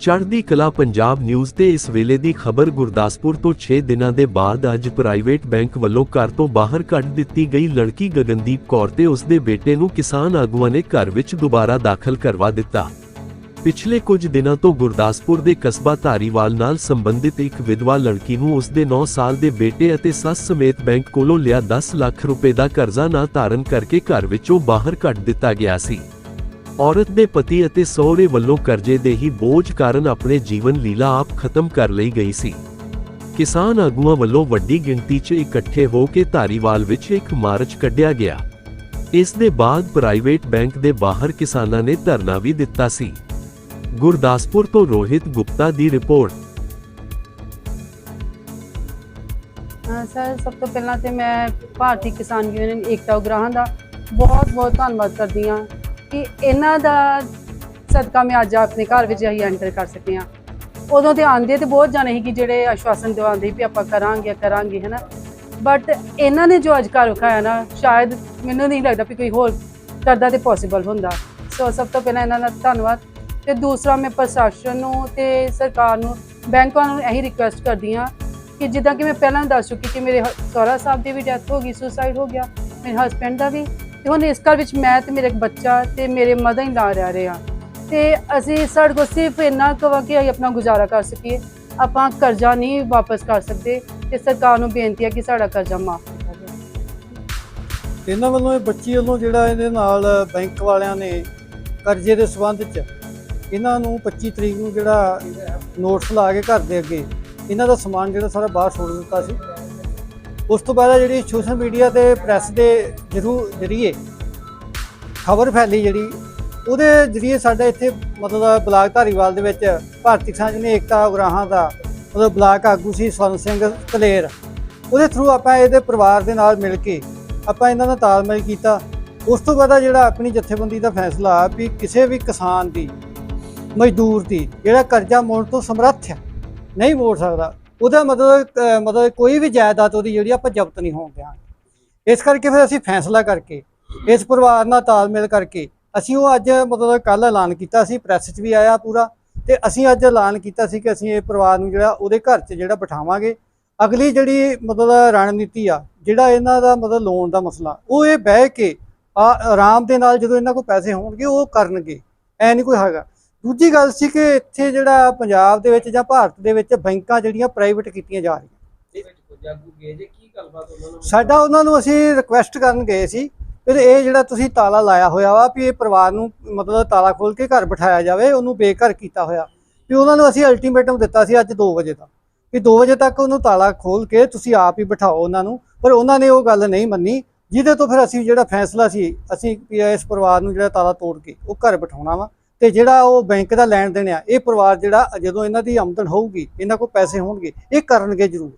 ਚੜ੍ਹਦੀ ਕਲਾ ਪੰਜਾਬ ਨਿਊਜ਼ ਤੇ ਇਸ ਵੇਲੇ ਦੀ ਖਬਰ ਗੁਰਦਾਸਪੁਰ ਤੋਂ 6 ਦਿਨਾਂ ਦੇ ਬਾਅਦ ਅੱਜ ਪ੍ਰਾਈਵੇਟ ਬੈਂਕ ਵੱਲੋਂ ਘਰ ਤੋਂ ਬਾਹਰ ਕੱਢ ਦਿੱਤੀ ਗਈ ਲੜਕੀ ਗਗਨਦੀਪ ਕੌਰ ਤੇ ਉਸ ਦੇ ਬੇਟੇ ਨੂੰ ਕਿਸਾਨ ਆਗੂਆਂ ਨੇ ਘਰ ਵਿੱਚ ਦੁਬਾਰਾ ਦਾਖਲ ਕਰਵਾ ਦਿੱਤਾ। ਪਿਛਲੇ ਕੁਝ ਦਿਨਾਂ ਤੋਂ ਗੁਰਦਾਸਪੁਰ ਦੇ ਕਸਬਾ ਧਾਰੀਵਾਲ ਨਾਲ ਸੰਬੰਧਿਤ ਇੱਕ ਵਿਧਵਾ ਲੜਕੀ ਨੂੰ ਉਸ ਦੇ 9 ਸਾਲ ਦੇ ਬੇਟੇ ਅਤੇ ਸੱਸ ਸਮੇਤ ਬੈਂਕ ਕੋਲੋਂ ਲਿਆ 10 ਲੱਖ ਰੁਪਏ ਦਾ ਕਰਜ਼ਾ ਨਾ ਧਾਰਨ ਕਰਕੇ ਘਰ ਵਿੱਚੋਂ ਬਾਹਰ ਕੱਢ ਦਿੱਤਾ ਗਿਆ ਸੀ। ਔਰਤ ਦੇ ਪਤੀ ਅਤੇ ਸਹੁਰੇ ਵੱਲੋਂ ਕਰਜ਼ੇ ਦੇ ਹੀ ਬੋਝ ਕਾਰਨ ਆਪਣੇ ਜੀਵਨ ਲੀਲਾ ਆਪ ਖਤਮ ਕਰ ਲਈ ਗਈ ਸੀ। ਕਿਸਾਨ ਆਗੂਆਂ ਵੱਲੋਂ ਵੱਡੀ ਗਿਣਤੀ 'ਚ ਇਕੱਠੇ ਹੋ ਕੇ ਧਾਰੀਵਾਲ ਵਿੱਚ ਇੱਕ ਮਾਰਚ ਕੱਢਿਆ ਗਿਆ। ਇਸ ਦੇ ਬਾਅਦ ਪ੍ਰਾਈਵੇਟ ਬੈਂਕ ਦੇ ਬਾਹਰ ਕਿਸਾਨਾਂ ਨੇ ਧਰਨਾ ਵੀ ਦਿੱਤਾ ਸੀ। ਗੁਰਦਾਸਪੁਰ ਤੋਂ ਰੋਹਿਤ ਗੁਪਤਾ ਦੀ ਰਿਪੋਰਟ। ਸਰ, ਸਭ ਤੋਂ ਪਹਿਲਾਂ ਤੇ ਮੈਂ ਭਾਰਤੀ ਕਿਸਾਨ ਯੂਨੀਅਨ ਏਕਤਾ ਉਗਰਾਹਾਂ ਦਾ ਬਹੁਤ ਬਹੁਤ ਧੰਨਵਾਦ ਕਰਦੀ ਹਾਂ। ਕਿ ਇਹਨਾਂ ਦਾ ਸਦਕਾ ਮੈਂ ਅੱਜ ਆਪਣੇ ਘਰ ਵਿੱਚ ਅਸੀਂ ਐਂਟਰ ਕਰ ਸਕੇ ਹਾਂ। ਉਦੋਂ ਤੇ ਆਂਦੇ ਤੇ ਬਹੁਤ ਜਾਣੇ ਸੀ ਕਿ ਜਿਹੜੇ ਆਸ਼ਵਾਸਨ ਦਿਵਾਉਂਦੇ ਸੀ ਵੀ ਆਪਾਂ ਕਰਾਂਗੇ ਕਰਾਂਗੇ, ਹੈਨਾ। ਬਟ ਇਹਨਾਂ ਨੇ ਜੋ ਅੱਜ ਘਰ ਵਿਖਾਇਆ ਨਾ, ਸ਼ਾਇਦ ਮੈਨੂੰ ਨਹੀਂ ਲੱਗਦਾ ਵੀ ਕੋਈ ਹੋਰ ਕਰਦਾ ਤੇ ਪੋਸੀਬਲ ਹੁੰਦਾ। ਸੋ ਸਭ ਤੋਂ ਪਹਿਲਾਂ ਇਹਨਾਂ ਦਾ ਧੰਨਵਾਦ। ਤੇ ਦੂਸਰਾ ਮੈਂ ਪ੍ਰਸ਼ਾਸਨ ਨੂੰ ਤੇ ਸਰਕਾਰ ਨੂੰ, ਬੈਂਕਾਂ ਨੂੰ ਇਹੀ ਰਿਕੁਐਸਟ ਕਰਦੀ ਹਾਂ ਕਿ ਜਿੱਦਾਂ ਕਿ ਮੈਂ ਪਹਿਲਾਂ ਦੱਸ ਚੁੱਕੀ ਕਿ ਮੇਰੇ ਹ- ਸਹੁਰਾ ਸਾਹਿਬ ਦੀ ਵੀ ਡੈਥ ਹੋ ਗਈ ਸੁਸਾਈਡ ਹੋ ਗਿਆ, ਮੇਰੇ ਹਸਬੰਡ ਦਾ ਵੀ। ਤੇ ਹੁਣ ਇਸ ਘਰ ਵਿੱਚ ਮੈਂ ਤੇ ਮੇਰਾ ਇੱਕ ਬੱਚਾ ਤੇ ਮੇਰੇ ਮਦਰ ਇਨ ਲਾ ਰਹਿ ਰਹੇ ਹਾਂ। ਤੇ ਅਸੀਂ ਸਾਡੇ ਕੋਲ ਸਿਰਫ ਇੰਨਾ ਕਵਾ ਕਿ ਅਸੀਂ ਆਪਣਾ ਗੁਜ਼ਾਰਾ ਕਰ ਸਕੀਏ। ਆਪਾਂ ਕਰਜ਼ਾ ਨਹੀਂ ਵਾਪਸ ਕਰ ਸਕਦੇ ਤੇ ਸਰਕਾਰ ਨੂੰ ਬੇਨਤੀ ਹੈ ਕਿ ਸਾਡਾ ਕਰਜ਼ਾ ਮਾਫ ਕੀਤਾ ਜਾਵੇ ਇਹਨਾਂ ਵੱਲੋਂ ਇਹ ਬੱਚੀ ਵੱਲੋਂ ਜਿਹੜਾ ਇਹਦੇ ਨਾਲ ਬੈਂਕ ਵਾਲਿਆਂ ਨੇ ਕਰਜ਼ੇ ਦੇ ਸਬੰਧ 'ਚ ਇਹਨਾਂ ਨੂੰ 25 ਤਰੀਕ ਨੂੰ ਜਿਹੜਾ ਨੋਟਿਸ ਲਾ ਕੇ ਘਰ ਦੇ ਅੱਗੇ ਇਹਨਾਂ ਦਾ ਸਮਾਨ ਜਿਹੜਾ ਸਾਰਾ ਬਾਹਰ ਛੋੜ ਦਿੱਤਾ ਸੀ। ਉਸ ਤੋਂ ਬਾਅਦ ਜਿਹੜੀ ਸੋਸ਼ਲ ਮੀਡੀਆ ਤੇ ਪ੍ਰੈਸ ਦੇ ਜਰੂ, ਜਰੀਏ ਖਬਰ ਫੈਲੀ ਜਿਹੜੀ, ਉਹਦੇ ਜਰੀਏ ਸਾਡਾ ਇੱਥੇ ਮਤਲਬ ਬਲਾਕ ਧਾਰੀਵਾਲ ਦੇ ਵਿੱਚ ਭਾਰਤੀ ਕਿਸਾਨ ਯੂਨੀਅਨ ਏਕਤਾ ਉਗਰਾਹਾਂ ਦਾ ਮਤਲਬ ਬਲਾਕ ਆਗੂ ਸੀ ਸਵਰਨ ਸਿੰਘ ਕਲੇਰ। ਉਹਦੇ ਥਰੂ ਆਪਾਂ ਇਹਦੇ ਪਰਿਵਾਰ ਦੇ ਨਾਲ ਮਿਲ ਕੇ ਆਪਾਂ ਇਹਨਾਂ ਦਾ ਤਾਲਮੇਲ ਕੀਤਾ। ਉਸ ਤੋਂ ਬਾਅਦ ਜਿਹੜਾ ਆਪਣੀ ਜਥੇਬੰਦੀ ਦਾ ਫੈਸਲਾ ਆ ਵੀ ਕਿਸੇ ਵੀ ਕਿਸਾਨ ਦੀ, ਮਜ਼ਦੂਰ ਦੀ ਜਿਹੜਾ ਕਰਜ਼ਾ ਮੋੜ ਤੋਂ ਸਮਰੱਥ ਹੈ ਨਹੀਂ ਮੋੜ ਸਕਦਾ ਉਹਦਾ ਮਤਲਬ, ਅਹ, ਮਤਲਬ ਕੋਈ ਵੀ ਜਾਇਦਾਦ ਉਹਦੀ ਜਿਹੜੀ ਆਪਾਂ ਜ਼ਬਤ ਨਹੀਂ ਹੋਣ ਦਿਆਂਗੇ। ਇਸ ਕਰਕੇ ਫਿਰ ਅਸੀਂ ਫੈਸਲਾ ਕਰਕੇ, ਇਸ ਪਰਿਵਾਰ ਨਾਲ ਤਾਲਮੇਲ ਕਰਕੇ, ਅਸੀਂ ਉਹ ਅੱਜ ਮਤਲਬ ਕੱਲ ਐਲਾਨ ਕੀਤਾ ਸੀ, ਪ੍ਰੈਸ 'ਚ ਵੀ ਆਇਆ ਪੂਰਾ, ਤੇ ਅਸੀਂ ਅੱਜ ਐਲਾਨ ਕੀਤਾ ਸੀ ਕਿ ਅਸੀਂ ਇਹ ਪਰਿਵਾਰ ਨੂੰ ਜਿਹੜਾ ਉਹਦੇ ਘਰ 'ਚ ਜਿਹੜਾ ਬਿਠਾਵਾਂਗੇ। ਅਗਲੀ ਜਿਹੜੀ ਮਤਲਬ ਰਣਨੀਤੀ ਆ, ਜਿਹੜਾ ਇਹਨਾਂ ਦਾ ਮਤਲਬ ਲੋਨ ਦਾ ਮਸਲਾ, ਉਹ ਇਹ ਬਹਿ ਕੇ ਆ, ਆਰਾਮ ਦੇ ਨਾਲ ਜਦੋਂ ਇਹਨਾਂ ਕੋਲ ਪੈਸੇ ਹੋਣਗੇ, ਉਹ ਕਰਨਗੇ। ਐ ਨਹੀਂ ਕੋਈ ਹੈਗਾ। ਦੂਜੀ ਗੱਲ ਸੀ ਕਿ ਇੱਥੇ ਜਿਹੜਾ ਪੰਜਾਬ ਦੇ ਵਿੱਚ ਜਾਂ ਭਾਰਤ ਦੇ ਵਿੱਚ ਬੈਂਕਾਂ ਜਿਹੜੀਆਂ ਪ੍ਰਾਈਵੇਟ ਕੀਤੀਆਂ ਜਾ ਰਹੀਆਂ। ਸਾਡਾ ਉਹਨਾਂ ਨੂੰ ਅਸੀਂ ਰਿਕੁਐਸਟ ਕਰਨ ਗਏ ਸੀ ਵੀ ਇਹ ਜਿਹੜਾ ਤੁਸੀਂ ਤਾਲਾ ਲਾਇਆ ਹੋਇਆ ਵਾ ਵੀ ਇਹ ਪਰਿਵਾਰ ਨੂੰ ਮਤਲਬ ਤਾਲਾ ਖੋਲ ਕੇ ਘਰ ਬਿਠਾਇਆ ਜਾਵੇ, ਉਹਨੂੰ ਬੇਘਰ ਕੀਤਾ ਹੋਇਆ। ਵੀ ਉਹਨਾਂ ਨੂੰ ਅਸੀਂ ਅਲਟੀਮੇਟਮ ਦਿੱਤਾ ਸੀ ਅੱਜ 2 ਵਜੇ ਦਾ ਵੀ 2 ਵਜੇ ਤੱਕ ਉਹਨੂੰ ਤਾਲਾ ਖੋਲ ਕੇ ਤੁਸੀਂ ਆਪ ਹੀ ਬਿਠਾਓ ਉਹਨਾਂ ਨੂੰ, ਪਰ ਉਹਨਾਂ ਨੇ ਉਹ ਗੱਲ ਨਹੀਂ ਮੰਨੀ, ਜਿਹਦੇ ਤੋਂ ਫਿਰ ਅਸੀਂ ਜਿਹੜਾ ਫੈਸਲਾ ਸੀ, ਅਸੀਂ ਵੀ ਇਸ ਪਰਿਵਾਰ ਨੂੰ ਜਿਹੜਾ ਤਾਲਾ ਤੋੜ ਕੇ ਉਹ ਘਰ ਬਿਠਾਉਣਾ ਵਾ। ਤੇ ਜਿਹੜਾ ਉਹ ਬੈਂਕ ਦਾ ਲੈਣ ਦੇਣ ਆ, ਇਹ ਪਰਿਵਾਰ ਜਿਹੜਾ ਜਦੋਂ ਇਹਨਾਂ ਦੀ ਆਮਦਨ ਹੋਊਗੀ, ਇਹਨਾਂ ਕੋਲ ਪੈਸੇ ਹੋਣਗੇ, ਇਹ ਕਰਨਗੇ ਜ਼ਰੂਰ।